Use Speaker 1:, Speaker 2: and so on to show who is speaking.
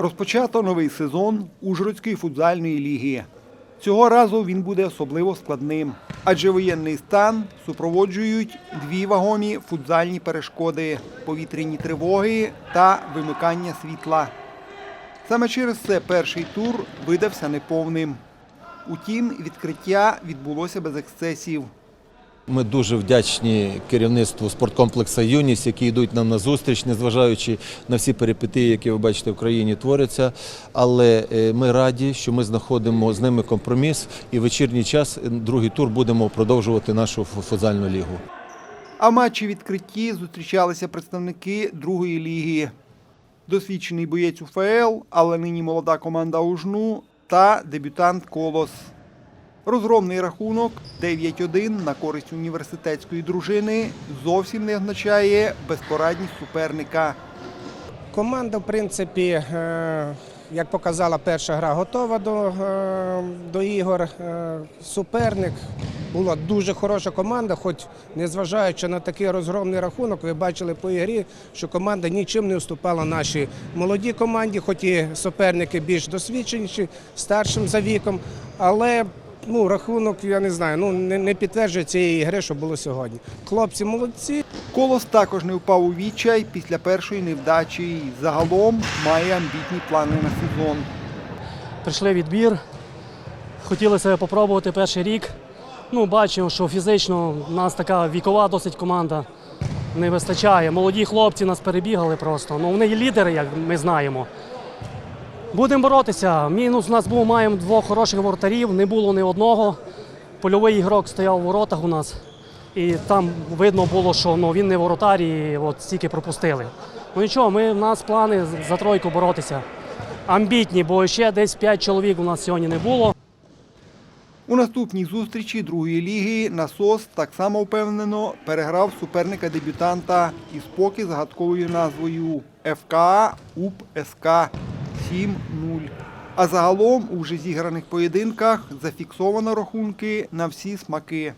Speaker 1: Розпочато новий сезон Ужгородської футзальної ліги. Цього разу він буде особливо складним, адже воєнний стан супроводжують дві вагомі футзальні перешкоди повітряні тривоги та вимикання світла. Саме через це перший тур видався неповним. Утім, відкриття відбулося без ексцесів.
Speaker 2: Ми дуже вдячні керівництву спорткомплексу Юніс, які йдуть нам на зустріч, незважаючи на всі перипетії, які ви бачите в країні творяться. Але е, ми раді, що ми знаходимо з ними компроміс, і вечірній час е, другий тур будемо продовжувати нашу фу- футзальну лігу.
Speaker 1: А в матчі відкритті зустрічалися представники другої ліги. Досвідчений боєць УФЛ, але нині молода команда Ужну та дебютант Колос. Розгромний рахунок 9-1 на користь університетської дружини зовсім не означає безпорадність суперника.
Speaker 3: Команда, в принципі, е, як показала перша гра, готова до, е, до ігор. Е, Суперник була дуже хороша команда, хоч незважаючи на такий розгромний рахунок, ви бачили по ігрі, що команда нічим не уступала нашій молодій команді, хоч і суперники більш досвідченіші, старшим за віком. Але ну, рахунок, я не знаю, ну, не, не підтверджує цієї гри, що було сьогодні. Хлопці молодці,
Speaker 1: Колос також не впав у відчай після першої невдачі і загалом має амбітні плани на сезон.
Speaker 4: прийшли відбір. Хотіли себе попробувати перший рік. Ну, бачимо, що фізично в нас така вікова досить команда не вистачає. Молоді хлопці нас перебігали просто. Ну, вони є лідери, як ми знаємо. Будемо боротися. Мінус у нас був, маємо двох хороших воротарів, не було ні одного. Польовий ігрок стояв у воротах у нас. І там видно було, що ну, він не воротар і от стільки пропустили. Ну нічого, ми, в нас плани за тройку боротися амбітні, бо ще десь 5 чоловік у нас сьогодні не було.
Speaker 1: У наступній зустрічі другої ліги насос так само впевнено переграв суперника дебютанта із поки загадковою назвою ФК УП СК 7-0. А загалом у вже зіграних поєдинках зафіксовано рахунки на всі смаки.